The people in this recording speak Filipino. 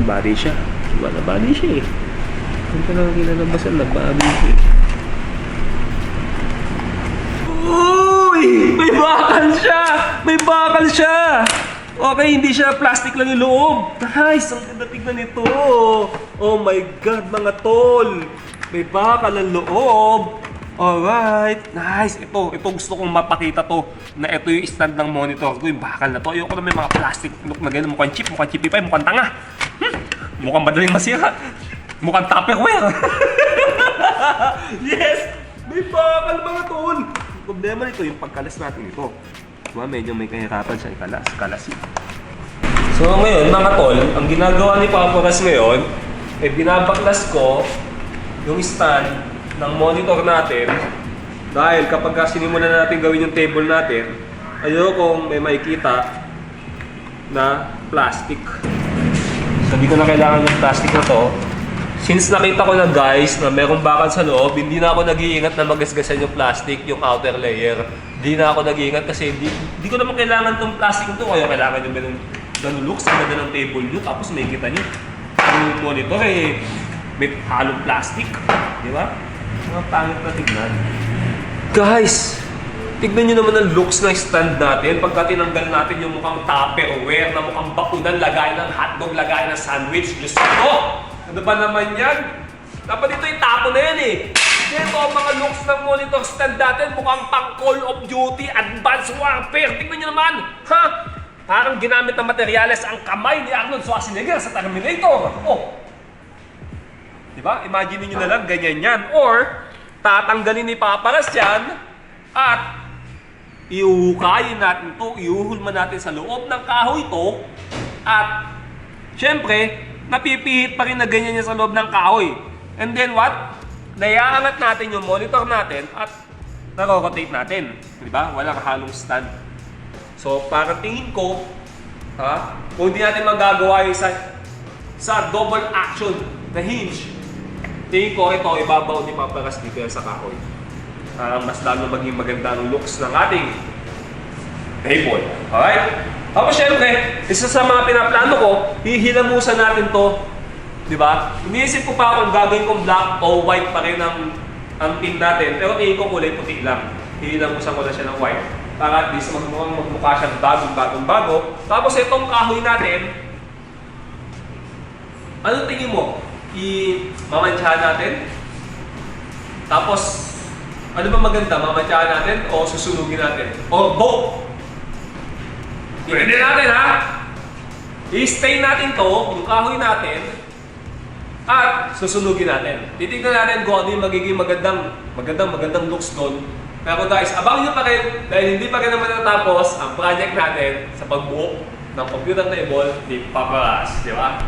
nabali siya. Diba, nabali siya eh. Kung ka lang kinalabasan, nabali siya eh. Uy! May bakal siya! May bakal siya! Okay, hindi siya plastic lang yung loob. Guys, ang ganda tignan nito. Oh my God, mga tol. May bakal ang loob. Alright. Nice. Ito, ito gusto kong mapakita to. Na ito yung stand ng monitor ko. Yung bakal na to. Ayoko na may mga plastic look na ganun. Mukhang cheap, mukhang cheapy pa, mukhang tanga. Mukhang madaling masira. Mukhang tupperware. yes! May bakal mga tol. Ang Problema nito yung pagkalas natin ito. Diba, medyo may kahirapan siya ikalas. Kalasin. So ngayon, mga tol, ang ginagawa ni Papa Ras ngayon, eh binabaklas ko yung stand ng monitor natin dahil kapag ka sinimulan natin gawin yung table natin, ayokong may makikita na plastic. So hindi ko na kailangan yung plastic na to. Since nakita ko na guys na merong bakal sa loob, hindi na ako nag-iingat na magasgasan yung plastic, yung outer layer. Hindi na ako nag-iingat kasi hindi, hindi ko naman kailangan tong plastic nito. Kaya kailangan yung ganun, ganun looks, ang ganda ng table nyo. Tapos may kita nyo, yung monitor eh, may halong plastic. Di ba? Mga pangit na tignan. Guys, tignan nyo naman ang looks ng stand natin. Pagka tinanggal natin yung mukhang tupperware na mukhang bakunan, lagay ng hotdog, lagay ng sandwich. Diyos ko! Ano ba naman yan? Dapat ito itapo na yan eh. Ito ang mga looks ng monitor stand natin. Mukhang pang Call of Duty, Advanced Warfare. Tignan nyo naman. Ha? Parang ginamit ng materyales ang kamay ni Arnold Schwarzenegger sa Terminator. Oh, Di ba? Imagine niyo na lang, ganyan yan. Or, tatanggalin ni Paparas yan at iuhukayin natin to, iuhulma natin sa loob ng kahoy to at syempre, napipihit pa rin na ganyan yan sa loob ng kahoy. And then what? Naiaangat natin yung monitor natin at naro-rotate natin. Di ba? Walang halong stand. So, para tingin ko, ha, kung hindi natin magagawa yung sa, sa double action na hinge, tingin ko ito, ibabaw ni Paparas dito sa kahoy. Para mas lalo maging maganda ang looks ng ating table. Alright? Tapos syempre, isa sa mga pinaplano ko, hihilamusan natin to. Di ba? Iniisip ko pa kung gagawin kong black o white pa rin ang, ang pin natin. Pero tingin ko kulay puti lang. Hihilamusan ko na siya ng white. Para at least magmukhang magmukha siyang bagong bagong bago. Tapos itong kahoy natin, ano tingin mo? I-mamantsahan natin? Tapos, ano ba maganda? Mamantsahan natin o susunugin natin? O both? Pwede natin ha? I-stay natin to, yung kahoy natin, at susunugin natin. Titignan natin kung ano yung magiging magandang, magandang, magandang looks doon. Pero guys, abang nyo pa rin, dahil hindi pa rin naman natapos ang project natin sa pagbuo ng computer table ni Papa Ras, di ba?